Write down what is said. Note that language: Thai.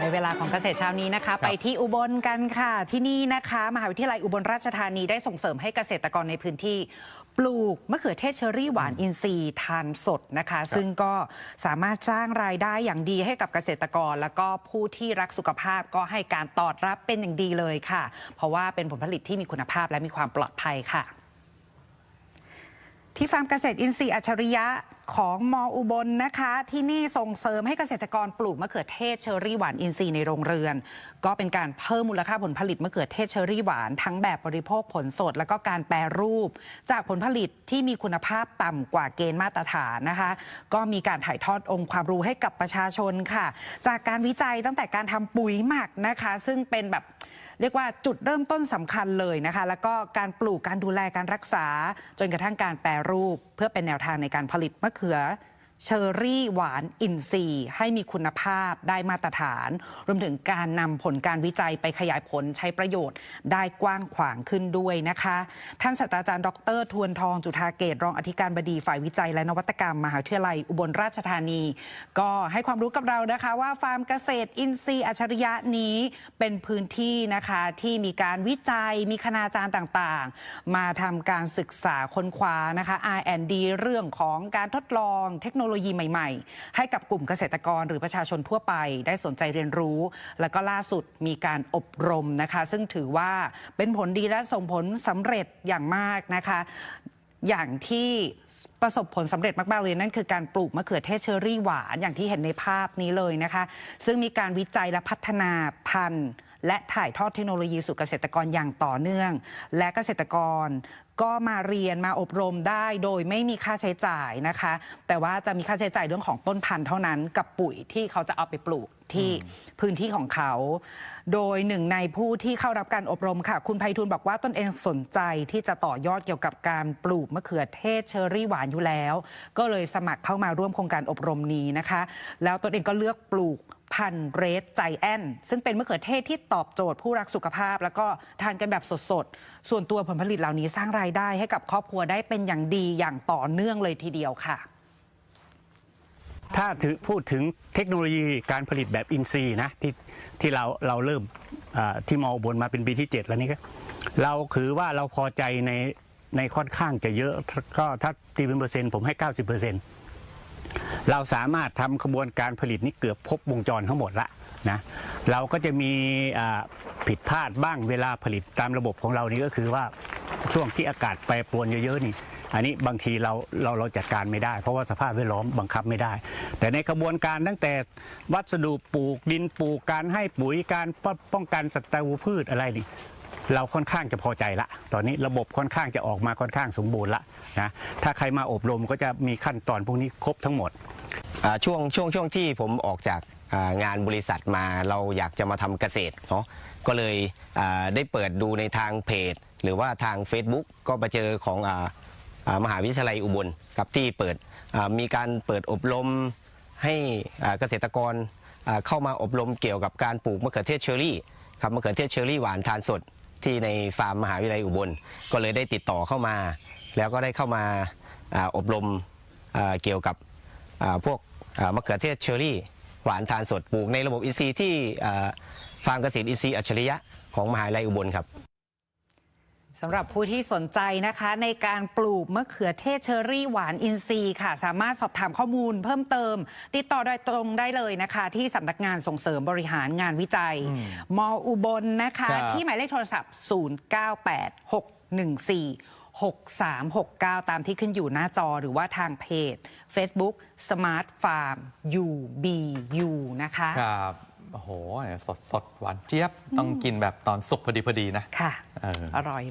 ในเวลาของเกษตรเช้านี้นะคะ ไปที่อุบลกันค่ะ ที่นี่นะคะ มหาวิทยาลัยอุบลราชธานีได้ส่งเสริมให้เกษตรกรในพื้นที่ปลูกมะเขือเทศเชอรี่หวานอินทรีย์ทานสดนะคะ ซึ่งก็สามารถสร้างรายได้อย่างดีให้กับเกษตรกร แล้วก็ผู้ที่รักสุขภาพก็ให้การตอบรับเป็นอย่างดีเลยค่ะ เพราะว่าเป็นผลผลิตที่มีคุณภาพและมีความปลอดภัยค่ะที่ฟาร์มเกษตรอินทรีย์อัจฉริยะ ของมออุบลนะคะ ที่นี่ส่งเสริมให้เกษตรกรปลูกมะเขือเทศเชอรี่หวานอินทรีย์ในโรงเรือน ก็เป็นการเพิ่มมูลค่าผลผลิตมะเขือเทศเชอรี่หวาน ทั้งแบบบริโภคผลสด แล้วก็การแปรรูป จากผลผลิตที่มีคุณภาพต่ำกว่าเกณฑ์มาตรฐานนะคะ ก็มีการถ่ายทอดองค์ความรู้ให้กับประชาชนค่ะ จากการวิจัยตั้งแต่การทำปุ๋ยหมักนะคะ ซึ่งเป็นแบบเรียกว่าจุดเริ่มต้นสำคัญเลยนะคะ แล้วก็การปลูกการดูแลการรักษาจนกระทั่งการแปรรูปเพื่อเป็นแนวทางในการผลิตมะเขือ เชอรี่หวานอินทรีให้มีคุณภาพได้มาตรฐาน รวมถึงการนำผลการวิจัยไปขยายผลใช้ประโยชน์ได้กว้างขวางขึ้นด้วยนะคะ ท่านศาสตราจารย์ดร ทวนทองจุธาเกตรองอธิการบดีฝ่ายวิจัยและนวัตกรรม มหาวิทยาลัยอุบลราชธานี ก็ให้ความรู้กับเรานะคะว่าฟาร์มเกษตรอินทรีย์อัจฉริยะนี้เป็นพื้นที่นะคะที่มีการวิจัยมีคณาจารย์ต่างๆ มาทำการศึกษาค้นคว้านะคะ R&D เรื่องของการทดลองเทคโนโลยีโนโลยีใหม่ ๆ ให้กับกลุ่มเกษตรกรหรือประชาชนทั่วไป ได้สนใจเรียนรู้ แล้วก็ล่าสุดมีการอบรมนะคะ ซึ่งถือว่าเป็นผลดีและส่งผลสำเร็จอย่างมากนะคะอย่างที่ประสบผลสำเร็จมาก ๆ เลยนั่นคือการปลูกมะเขือเทศเชอรี่หวานอย่างที่เห็นในภาพนี้เลยนะคะ ซึ่งมีการวิจัยและพัฒนาพันธุ์ และถ่ายทอดเทคโนโลยีสู่เกษตรกรอย่างต่อเนื่อง และเกษตรกรก็มาเรียนมาอบรมได้โดยไม่มีค่าใช้จ่ายนะคะ แต่ว่าจะมีค่าใช้จ่ายเรื่องของต้นพันธุ์เท่านั้นกับปุ๋ยที่เขาจะเอาไปปลูกที่พื้นที่ของเขา โดยหนึ่งในผู้ที่เข้ารับการอบรมค่ะ คุณไพฑูรย์บอกว่าตนเองสนใจที่จะต่อยอดเกี่ยวกับการปลูกมะเขือเทศเชอรี่หวานอยู่แล้ว ก็เลยสมัครเข้ามาร่วมโครงการอบรมนี้นะคะ แล้วตนเองก็เลือกปลูก พันเรดใจแอนซึ่งเป็นมะเขือเทศที่ตอบโจทย์ผู้รักสุขภาพ แล้วก็ทานกันแบบสดๆ ส่วนตัวผลผลิตเหล่านี้สร้างรายได้ให้กับครอบครัวได้เป็นอย่างดีอย่างต่อเนื่องเลยทีเดียวค่ะ ถ้าถือพูดถึงเทคโนโลยีการผลิตแบบอินทรีย์นะที่ที่เราเราเริ่มที่มอบนมาเป็นปีที่ 7 แล้วนี่ก็เราคือว่าเราพอใจในในค่อนข้างจะเยอะก็ถ้าตีเป็นเปอร์เซ็นต์ผมให้ 90เปอร์เซ็นต์ เราสามารถทำขบวนการผลิตนี้เกือบครบวงจรทั้งหมดละนะเราก็จะมีผิดพลาดบ้างเวลาผลิตตามระบบของเรานี่ก็คือว่าช่วงที่อากาศแปรปรวนเยอะๆนี่อันนี้บางทีเราเราเราจัดการไม่ได้ เพราะว่าสภาพแวดล้อมบังคับไม่ได้ แต่ในกระบวนการตั้งแต่วัสดุปลูกดินปลูกการให้ปุ๋ยการป้องป้องกันศัตรูพืชอะไรนี่ เราค่อนข้างจะพอใจละ ตอนนี้ระบบค่อนข้างจะออกมาค่อนข้างสมบูรณ์ละนะถ้าใครมาอบรมก็จะมีขั้นตอนพวกนี้ครบทั้งหมด อ่าช่วงช่วงช่วงที่ผมออกจากอ่างานบริษัทมาเราอยากจะมาทำเกษตรเนาะก็เลยอ่าได้เปิดดูในทางเพจ หรือว่าทาง Facebook ก็ไปเจอของอ่าอ่ามหาวิทยาลัยอุบลครับที่เปิดอ่ามีการเปิดอบรมให้อ่าเกษตรกรอ่าเข้ามาอบรมเกี่ยวกับการปลูกมะเขือเทศเชอรี่ครับมะเขือเทศเชอรี่หวานทานสด ที่ในฟาร์มมหาวิทยาลัยอุบล ก็เลยได้ติดต่อเข้ามา แล้วก็ได้เข้ามาอบรมเกี่ยวกับพวกมะเขือเทศเชอรี่ หวานทานสดปลูกในระบบอินทรีย์ที่ฟาร์มเกษตรอินทรีย์อัจฉริยะของมหาวิทยาลัยอุบลครับ สำหรับผู้ที่สนใจนะคะ ในการปลูกมะเขือเทศเชอรี่หวานอินทรีย์ค่ะ สามารถสอบถามข้อมูลเพิ่มเติม ติดต่อโดยตรงได้เลยนะคะ ที่สำนักงานส่งเสริมบริหารงานวิจัย มอุบลนะคะครับที่หมายเลขโทรศัพท์ 098614 6369 ตามที่ขึ้นอยู่หน้าจอหรือว่าทางเพจ Facebook Smart Farm UBU นะคะครับโอ้โห สดสดๆหวานเจี๊ยบ ต้องกินแบบตอนสุกพอดีพอดีๆนะ ค่ะเอออร่อย